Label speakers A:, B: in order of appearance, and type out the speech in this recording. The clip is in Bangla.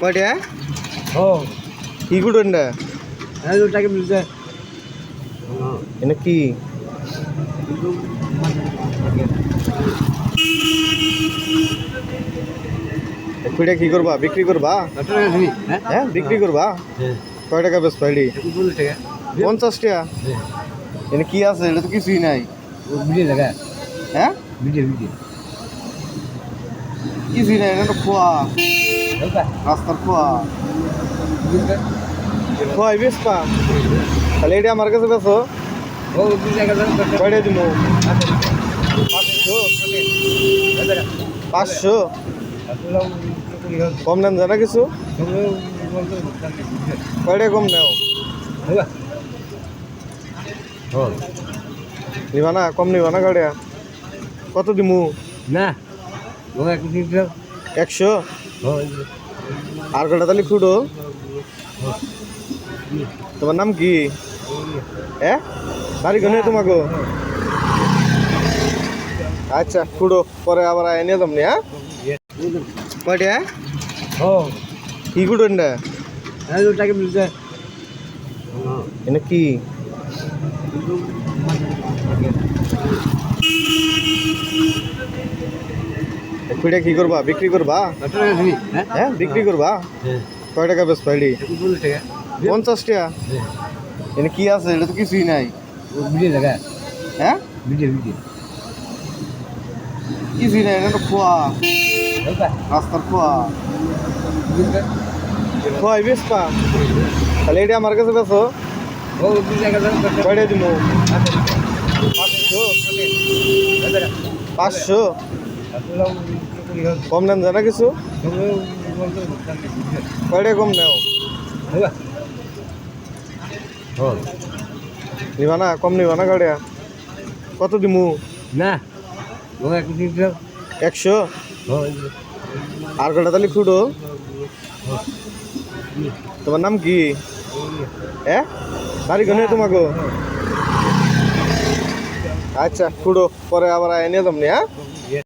A: কয়টা
B: ও
A: কি গুড়ন না
B: এই ওটাকে মিলছে
A: এনে কি
B: কিন্তু
A: কুড়িটা কি করবা বিক্রি করবা
B: কত টাকা দিবি হ্যাঁ
A: হ্যাঁ বিক্রি করবা
B: হ্যাঁ
A: কয় টাকা বেশ পাইলি
B: চল্লিশ টাকা
A: পঞ্চাশ টাকা
B: হ্যাঁ
A: এনে কি আছে এটা তো কিছুই নাই
B: ও বিড়ে লাগা
A: হ্যাঁ
B: বিড়ে বিড়ে
A: কিছুই নাই এটা তো খোয়া
B: হলকা
A: রাস্তার খোয়া
B: বিড়ে
A: খোয়াই বেশ পা। তাহলে এটা আমার কাছে
B: দাও
A: কয়টা দিব পাঁচশো। পাঁচশো? কম নেন জানা কিছু। কয়টা কম নেও? নিবা না কম নিবা না গাড়িয়া কত দিমু?
B: না
A: একশো? আর কটা তাহলে খুঁড়ো? তোমার নাম কি? হ্যাঁ বাড়ি কোনে তোমাকে? আচ্ছা খুঁড়ো পরে আবার এনে নি হ্যাঁ? কয়টা
B: ও
A: কি
B: এই ওটাকে মিলছে
A: এনে কি? খুঁড়ে কি করবা? বিক্রি করবা?
B: হ্যাঁ?
A: হ্যাঁ বিক্রি করবা?
B: হ্যাঁ।
A: কয় টাকা বেশ পাইলি পঞ্চাশ টাকা?
B: হ্যাঁ।
A: এনে কি আছে? এটা তো কিছুই নাই। হ্যাঁ? কিছুই নাই এটা তো খোয়া। রাস্তার খোয়া। খোয়াই বেশ পা তাহলে এটা আমার কাছে বেছো কয়টা দিব পাঁচশো। পাঁচশো? কম নেন জানা কিছু? কয়টা কম নেও? নিবা না কম নিবা না গাড়িয়া। কত দিমু?
B: না
A: একশো আর কটা তাহলে খুঁড়ো? তোমার নাম কি? হ্যাঁ বাড়ি কোনে তোমাকে? আচ্ছা খুঁড়ো পরে আবার এনে যাম নি হ্যাঁ?